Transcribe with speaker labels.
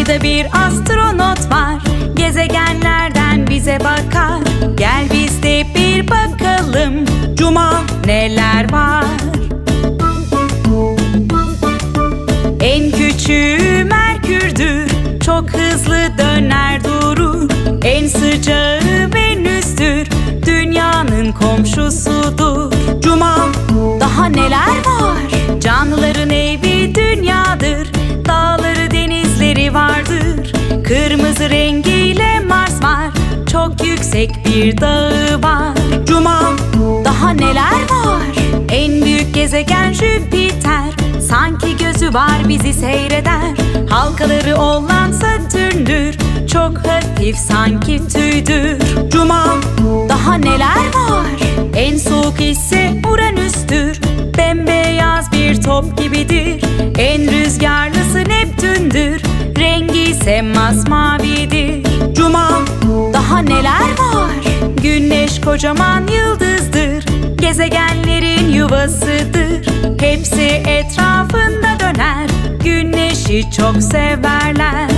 Speaker 1: Ayda bir astronot var. Gezegenlerden bize bakar. Gel biz de bir bakalım Cuma neler var. En küçüğü Merkür'dür. Çok hızlı döner durur En sıcağı Venüs'tür. Dünyanın komşusudur. Cuma Daha neler var rengiyle Mars var. Çok yüksek bir dağı var. Cuma Daha neler var? En büyük gezegen Jüpiter. Sanki gözü var bizi seyreder. Halkaları olan Satürn'dür Çok hafif sanki tüydür. Cuma Daha neler var? En soğuk ise Uranüs'tür. Bembeyaz bir top gibidir. En rüzgarlısı Neptün'dür. Rengi ise masmavidir Cuma Daha neler var? Güneş kocaman yıldızdır. Gezegenlerin yuvasıdır. Hepsi etrafında döner. Güneşi çok severler